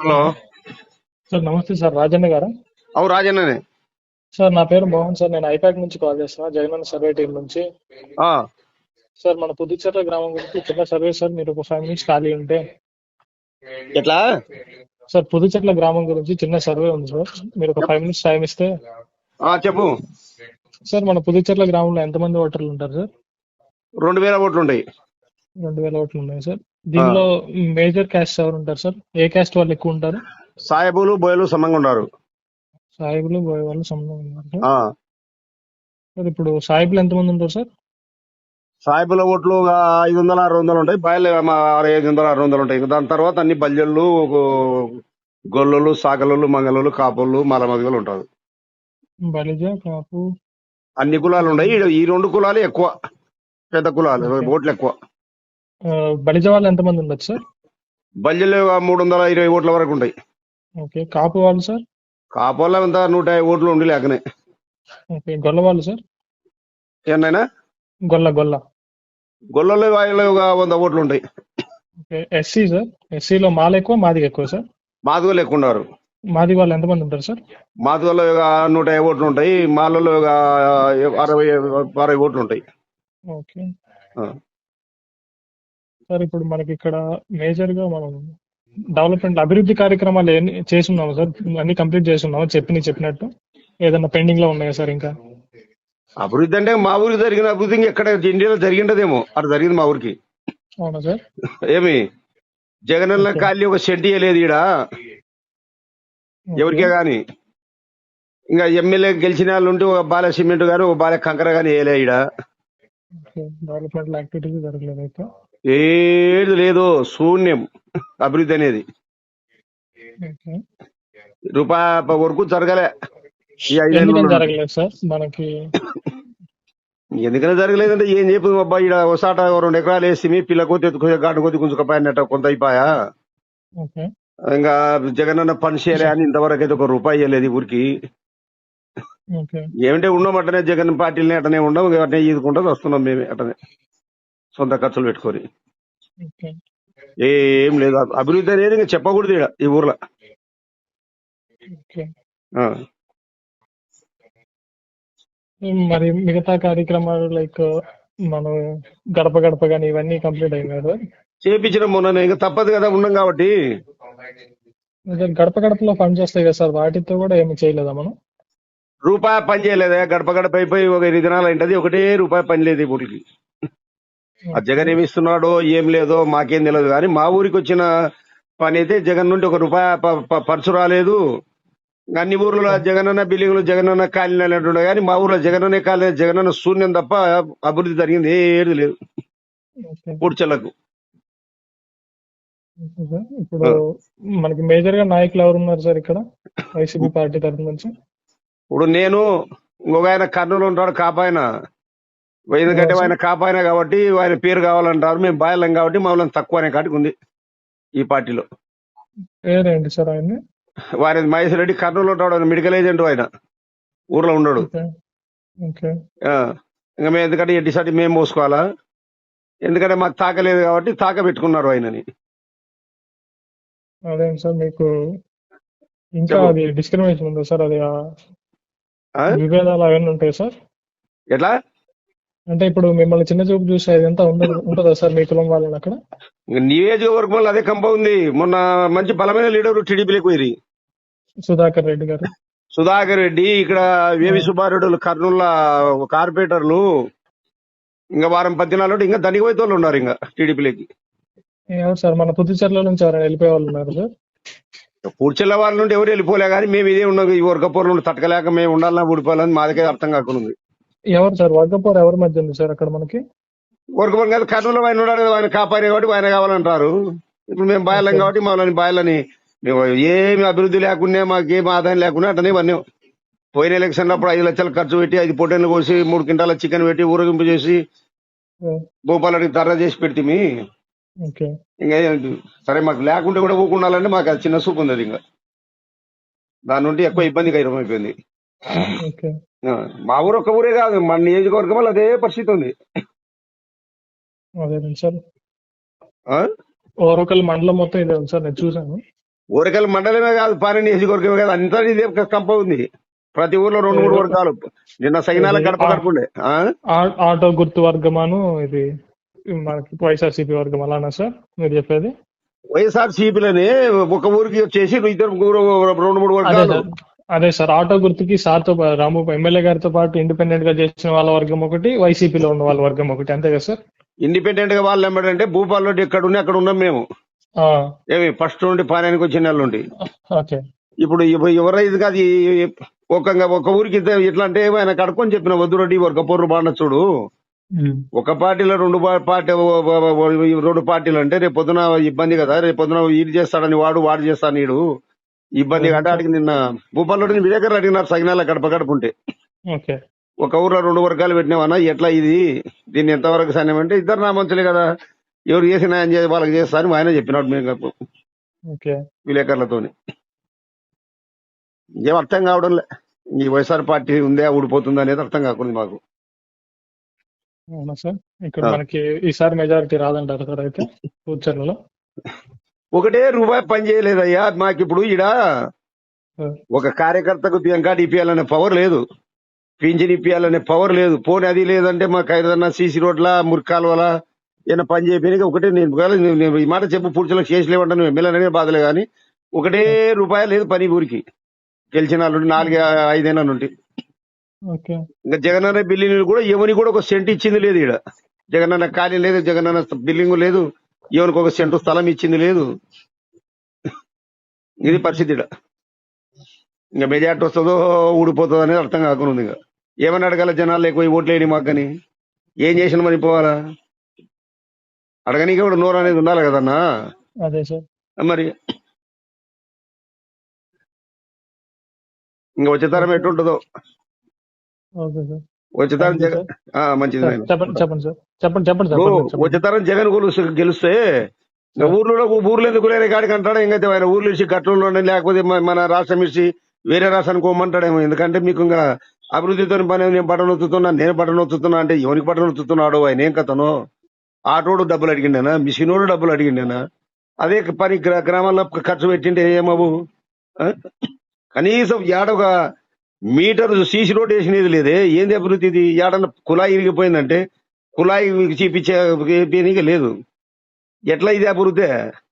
Hello. Sir నమస్తే sir Rajanna గారా? అవు రాజన్ననే. సార్ నా పేరు మోహన్ సార్ నేను ఐపాక్ నుంచి కాల్ చేస్తున్నా జగనన్న సర్వే టీం నుంచి. ఆ, సార్ మన పుదుచ్చేర్ల గ్రామం గురించి చిన్న సర్వే సార్ మీరు ఒక ఫైవ్ మినిట్స్ ఖాళీ ఉంటే. ఎట్లా? సార్ పుదుచెట్ల గ్రామం గురించి చిన్న సర్వే ఉంది సార్ మీరు ఒక ఫైవ్ మినిట్స్ టైం ఇస్తే. ఆ, చెప్పు. సార్ మన పుదుచెర్ల గ్రామంలో ఎంతమంది ఓటర్లు ఉంటారు సార్? రెండు వేల ఓట్లు ఉంటాయి. రెండు వేల ఓట్లు ఉన్నాయి సార్. దీనిలో మేజర్ క్యాస్ట్ ఎవరు ఉంటారు సార్? ఏ క్యాస్ట్ వాళ్ళు ఎక్కువ ఉంటారు సాయబులు బోయలు సమంగా ఉన్నారు సాయిబులు బోయే వాళ్ళు సంబంధం ఉన్నారు సార్ ఇప్పుడు సాయిబులు ఎంతమంది ఉంటారు సార్? సాయబుల ఓట్లు ఐదు వందల ఆరు వందలు ఉంటాయి బయలు ఐదు వందల ఆరు వందలు ఉంటాయి దాని తర్వాత అన్ని బల్జళ్ళు గొల్లలు సాకలు మంగళలు కాపులు మలమదిగలు ఉంటారు. బలిజ కాపు. అన్ని కులాలు ఉన్నాయి ఈ- రెండు కులాలు ఎక్కువ. పెద్ద కులాలు ఓట్లు ఎక్కువ బలిజ వాళ్ళు ఎంతమంది ఉండొచ్చు సార్? బల్జలు మూడు వందల ఇరవై ఓట్ల వరకు ఉంటాయి. ఓకే కాపు వాళ్ళు సార్? కాపోళ్ళ అంతా నూట యాభై ఓట్లు ఉండి లేకనే. ఓకే గొల్ల వాళ్ళు సార్? ఏమైనా గొల్ల గొల్ల. గొల్లలు వాళ్ళు ఒక వంద ఓట్లు ఉంటాయి. Okay SC sir? ఎస్సీలో మాల ఎక్కువ మాది ఎక్కువ సార్? మాదిగోళ్ళు ఎక్కువ ఉన్నారు. మాది వాళ్ళు ఎంతమంది ఉంటారు సార్? మాదిగోళ్ళు ఒక నూట యాభై ఓట్లు ఉంటాయి. మాలలో ఒక అరవై అరవై ఓట్లు ఉంటాయి. ఓకే. సార్ ఇప్పుడు మనకి ఇక్కడ మేజర్గా మనం డెవలప్మెంట్ అభివృద్ధి కార్యక్రమాలు చేస్తున్నాము సార్? అన్ని కంప్లీట్ చేస్తున్నాము చెప్పిన చెప్పినట్టు? ఏదన్నా పెండింగ్లో ఉన్నాయా సార్ ఇంకా? అభివృద్ధి అంటే మా ఊరికి జరిగిన అభివృద్ధి ఎక్కడ ఇండియాలో జరిగిండదేమో. అటు జరిగింది మా ఊరికి. అవునా సార్? ఏమి? జగనన్న ఓకే. ఖాళీ ఒక సెంటి లేదు ఈడ. ఎవరికే గాని. ఇంకా ఎమ్మెల్యే గెలిచిన వాళ్ళు ఉంటే ఒక బాల సిమెంట్ గాని ఒక బాల కంకర గాని వేయలే ఈడ. డెవలప్మెంట్ యాక్టివిటీస్ జరగలేదు అయితే. ఏది లేదు శూన్యం అభివృద్ధి అనేది. రూపాయి వరకు జరగలే. జరగలేదు సార్? మనకి ఎందుకని జరగలేదంటే ఏం చెప్పు అబ్బా? ఒకసాట రెండు ఎకరాలు వేసి మీ పిల్ల కొద్ది ఎత్తుకునే గాడు కొద్ది గుంజుకపోయినట్టు కొంత అయిపోయా? ఇంకా జగనన్న పని చేయలే అని ఇంతవరకు అయితే ఒక రూపాయి ఇవ్వలేదు ఊరికి. ఏమంటే ఉన్నాం అట్టనే జగన్ పార్టీలని అట్టనే ఉన్నాం ఇంకా అట్టనే ఈదుకుంటూ వస్తున్నాం మేమే అట్టనే సొంత ఖర్చులు పెట్టుకొని. ఏం లేదు. అభివృద్ధి అనేది ఇంకా చెప్పకూడదు ఈడ ఈ ఊర్లో. మరి మిగతా కార్యక్రమాలు లైక్ మనం గడప గడప కానీ ఇవన్నీ కంప్లీట్ అయినాయి సార్? చేపించిన మొన్న ఇంకా తప్పదు కదా ఉన్నాం కాబట్టి. గడప గడపలో ఫండ్స్ వస్తాయి కదా సార్ వాటితో కూడా ఏమి చేయలేదా మనం? రూపాయి పని చేయలేదా. గడప గడప అయిపోయి ఒక ఎనిమిది దినాలు అయింటది ఒకటే రూపాయి పని లేదు ఈ ఊరికి. ఆ జగన్ ఏమి ఇస్తున్నాడో ఏం లేదో మాకేం తెలియదు కానీ మా ఊరికి వచ్చిన పని అయితే జగన్ నుండి ఒక రూపాయి ప- ప- పర్సు రాలేదు. అన్ని ఊర్లలో జగనన్న బిల్డింగ్లు జగనన్న కాలనీ అంటుండే కానీ మా ఊర్లో జగనన్న కాలనీ జగనన్న శూన్యం తప్ప అభివృద్ధి జరిగింది ఏది లేదు. సార్. ఇప్పుడు మనకి మేజర్గా నాయకులు ఎవరు ఉన్నారు సార్ ఇక్కడ? వైసీపీ పార్టీ తరఫు నుంచి? ఇప్పుడు నేను ఇంకొక ఆయన కర్నూలు ఉంటాడు కాపాయన ఎందుకంటే ఆయన కాపాయన కాబట్టి ఆయన పేరు కావాలంటారు. మేము బాయలం కాబట్టి మమ్మల్ని తక్కువ అనే కాటికి ఉంది ఈ పార్టీలో. పేరేంటి సార్ ఆయన్ని? వారి మహేష్ రెడ్డి కర్నూలు ఉంటాడు ఆయన మెడికల్ ఏజెంట్ ఆయన. ఊర్లో ఉండడు. ఇంకా మేము ఎందుకంటే ఎడ్డిసాటి మేము మోసుకోవాలా? ఎందుకంటే మాకు తాకలేదు కాబట్టి తాక పెట్టుకున్నారు ఆయనని. అదేం సార్ మీకు ఇంకా. అది డిస్క్రిమినేషన్ ఉందా సార్? అది? విభేదాలు అవన్నీ ఉంటాయి సార్? ఎట్లా? అంటే ఇప్పుడు మిమ్మల్ని చిన్న చూపు చూసే ఇదంతా ఉండదు ఉంటుందా సార్ మీ కులం వాళ్ళని అక్కడ? ఇంక నియోజకవర్గంలో అదే కంప ఉంది. మొన్న మంచి బలమైన లీడర్ టీడీపీలోకి పోయి సుధాకర్ రెడ్డి గారు. సుధాకర్ రెడ్డి ఇక్కడ వేవి సుబ్బారెడ్డి కర్నూలు కార్పొరేటర్లు ఇంకా వారం పద్దినాలు ఇంకా ధనిక పోయే వాళ్ళు ఉన్నారు ఇంకా టీడీపీలోకి. సార్ మన పుదుచ్చేర్ల నుంచి ఎవరైనా వెళ్ళిపోయే వాళ్ళు ఉన్నారు సార్? పూడ్చెల్ల వాళ్ళ నుండి ఎవరు వెళ్ళిపోలే కానీ మేము ఇదే ఉన్నాం. ఈ వర్గపూర్ నుండి తట్టకలేక మేము ఉండాలని ఊడిపోవాలని మాదకే అర్థం కాకుండా ఎవరు సార్? వర్గపూర్ ఎవరి మధ్య ఉంది సార్ అక్కడ మనకి? వర్గపూర్ కాదు కర్నూలు ఆయన ఉన్నాడు కదా, ఆయన కాపాడే కాబట్టి ఆయన కావాలంటారు. ఇప్పుడు మేము బాయలం. కాబట్టి మమ్మల్ని బాయలని మేము ఏమి అభివృద్ధి లేకుండా మాకేం ఆదాయం లేకుండా అట్టనే ఇవన్నీ. పోయిన ఎలక్షన్ అప్పుడు ఐదు లక్షలు ఖర్చు పెట్టి ఐదు పొట్టెలు కోసి మూడు క్వింటాల చికెన్ పెట్టి ఊరేగింపు చేసి భూపాలకి ధర చేసి పెడితే ఇంకా? సరే మాకు లేకుంటే కూడా ఊకుండాలంటే మాకు అది చిన్న సూపు ఉంది అది ఇంకా. దాని నుండి ఎక్కువ ఇబ్బంది అయిపోయింది. ఓకే. ఆ, మా ఊరు ఒక్క ఊరే కాదు మన నియోజకవర్గం వల్ల అదే పరిస్థితి ఉంది. అదే సార్? ఓరకల్ మండలం మొత్తం ఇదే ఉంది సార్ నేను చూసాను ఊరకల్ మండలమే కాదు పాని నియోజకవర్గమే కాదు అంతా ఇదే కంప ఉంది. ప్రతి ఊర్లో రెండు మూడు వర్గాలు. నిన్న సైనాల గడప గడపండే ఆటో గుర్తు వర్గమాను ఇది మనకి వైఎస్ఆర్సీపీ వర్గం అలానా సార్ మీరు చెప్పేది? వైఎస్ఆర్ సిపిలని ఒక ఊరికి వచ్చేసి ఇద్దరు రెండు మూడు వర్గాలు. అదే సార్ ఆటో గుర్తుకి సార్తో రాము ఎమ్మెల్యే గారితో పాటు ఇండిపెండెంట్గా చేసిన వాళ్ళ వర్గం ఒకటి వైసీపీలో ఉన్న వాళ్ళ వర్గం ఒకటి. అంతే కదా సార్? ఇండిపెండెంట్గా వాళ్ళు ఏమంటే భూపాల్లో ఎక్కడ ఉన్నా అక్కడ ఉన్నాం మేము. ఏమి ఫస్ట్ నుండి పానానికి వచ్చిన నెల నుండి. ఓకే. ఇప్పుడు ఇప్పు- ఎవరైతే కాదు ఒక ఒక ఊరికి ఇట్లా అంటే ఆయన కడుక్కొని చెప్పిన వద్దు రెడ్డి ఒక పొర్రు చూడు. ఒక పార్టీలో రెండు పార్టీ రెండు పార్టీలు అంటే రేపు పొద్దున ఇబ్బంది కదా రేపు పొద్దున వీడు చేస్తాడని వాడు వాడు చేస్తాను నీడు ఇబ్బంది అంటే అడిగి నిన్న భూపాల్లో మీ దగ్గర అడిగినారు సగినాల గడప గడప ఉంటే ఓకే. ఒక ఊర్లో రెండు వర్గాలు పెట్టినామన్నా ఎట్లా ఇది? దీన్ని ఎంతవరకు సాధ్యం అంటే ఇద్దరు నా మంచులే కదా. ఎవరు చేసి న్యాయం చేసి వాళ్ళకి చేస్తా అని ఆయన చెప్పినాడు మేము విలేకరులతోని. ఏం అర్థం కావడం లే ఈ వైఎస్ఆర్ పార్టీ ఉందే ఊడిపోతుంది అనేది అర్థం కాకుండా మాకు. అవునా సార్? ఇక్కడ. మనకి ఈసారి మెజారిటీ రాదంటారు సార్ అయితే ఫ్యూచర్లో ఒకటే రూపాయి పని చేయలేదయ్యా. మాకు ఇప్పుడు ఈడ ఒక కార్యకర్తకు ఎంకాటి ఇప్పియాలనే పవర్ లేదు. పింఛన్ ఇప్పియాలనే పవర్ లేదు. పోనీ అది లేదంటే మాకు ఏదన్నా సీసీ రోడ్ల మురికాలువల ఏదైనా పని చేయడానికి ఒకటే నేను ఈ మాట చెప్పు పూర్తిలో చేసలేమంటే నువ్వు ఎమ్మెల్యేనే బాధలే కానీ ఒకటే రూపాయి లేదు పని ఊరికి. గెలిచిన వాళ్ళు నాలుగు ఐదేనా నుండి. ఇంకా జగనన్న బిల్డింగ్ కూడా ఎవరికి కూడా ఒక సెంట్ ఇచ్చింది లేదు ఈడ. జగనన్న ఖాళీ లేదు జగనన్న బిల్డింగ్ లేదు. ఎవరికి ఒక సెంటు స్థలం ఇచ్చింది లేదు. ఇది పరిస్థితి ఇంకా మెజార్టీ వస్తుందో ఊడిపోతుందో అనేది అర్థం కాకుండా ఉంది ఇంకా. ఏమని అడగాల జనాలు ఎక్కువ ఓట్లు వేయని మాకని ఏం చేసిన మరి పోవాలా? అడగనీకి కూడా నోరు అనేది ఉండాలి కదన్నా అదే సార్. మరి ఇంకా వచ్చే తరం ఎట్టుంటుందో ఓకే సార్. వచ్చే తరం థాంక్యూ జగన్ మంచిది. చెప్పండి చెప్పండి సార్. చెప్పండి చెప్పండి ఇప్పుడు చెప్పండి చెప్పండి. వచ్చే తరం జగన్ గెలుస్తే ఊర్లో ఊర్లో ఎందుకు లేని కాడికి అంటాడు? ఇంకైతే ఆయన ఊర్లు ఇచ్చి గట్లలో లేకపోతే మన రాష్ట్రం ఇచ్చి వేరే రాష్ట్రానికి పోమంటాడేమో. ఎందుకంటే మీకు ఇంకా అభివృద్ధితో పని నేను బటన్ ఒత్తుతున్నా నేను బటన్ ఒత్తుతున్నా అంటే ఎవరికి బటన్ ఒత్తుతున్నాడు ఆయన? ఏం కథను? ఆటోడు డబ్బులు అడిగిండేనా? మిషనోడు డబ్బులు అడిగిండేనా? అదే పని గ్రా- గ్రామాల్లో ఖర్చు పెట్టింటే ఏమవు? కనీసం ఏడొక మీటర్ సీసీ రోడ్ వేసినది లేదే. ఏంది అభివృద్ధి ఇది? ఏడన్నా కుళాయి ఇరిగిపోయిందంటే కుళాయి చూపించే లేదు. ఎట్లా ఇది అభివృద్ధి?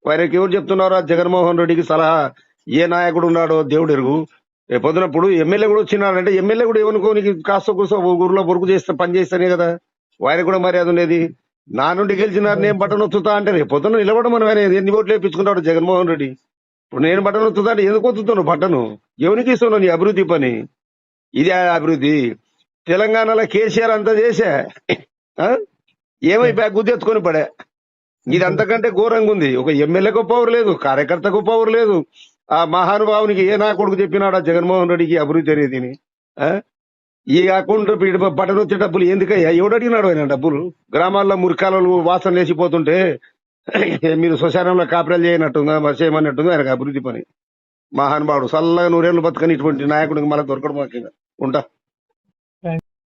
వారికి ఎవరు చెప్తున్నారా? జగన్మోహన్ రెడ్డికి సలహా. ఏ నాయకుడు ఉన్నాడో దేవుడు ఎరుగు. రేపు పొద్దునప్పుడు ఎమ్మెల్యే కూడా వచ్చినాడంటే ఎమ్మెల్యే కూడా ఏమనుకోనికి కాస్త కూసో ఊర్లో బొరుకు చేస్తే పని చేస్తానే కదా. వారికి కూడా మర్యాద ఉండేది. నా నుండి గెలిచినారు నేను బటన్ ఒత్తుతా అంటే రేపు పొద్దున నిలబడం మనం ఆయన. ఎన్ని ఓట్లు వేయించుకుంటాడు జగన్మోహన్ రెడ్డి? ఇప్పుడు నేను బటన్ ఒత్తుతా అంటే ఎందుకు ఒత్తుతాను బటను? ఎవరికి ఇస్తున్నావు నీ అభివృద్ధి పని? ఇది ఆ అభివృద్ధి. తెలంగాణలో కేసీఆర్ అంతా చేసా ఆ? బ్యాగ్ గుద్దెత్తుకొని పడే. ఇది అంతకంటే ఘోరంగా ఉంది. ఒక ఎమ్మెల్యేకు పవర్ లేదు కార్యకర్తకు పవర్ లేదు. ఆ మహానుభావునికి ఏ నా కొడుకు చెప్పినాడా జగన్మోహన్ రెడ్డికి అభివృద్ధి అనేది? ఆ? ఈ అకౌంట్ బటన్ వచ్చే డబ్బులు ఎందుకయ్యా? ఎవడు అడిగినాడు ఆయన డబ్బులు? గ్రామాల్లో మురికాలలు వాసన లేచిపోతుంటే మీరు శ్మశానంలో కాపురాలు చేయనట్టుందా చేయమన్నట్టుందా ఆయనకు అభివృద్ధి పని. మహానుభావుడు చల్లగా నూరేళ్ళు బతుకని ఇటువంటి నాయకుడికి మళ్ళీ దొరకడం మాకు ఉంటా?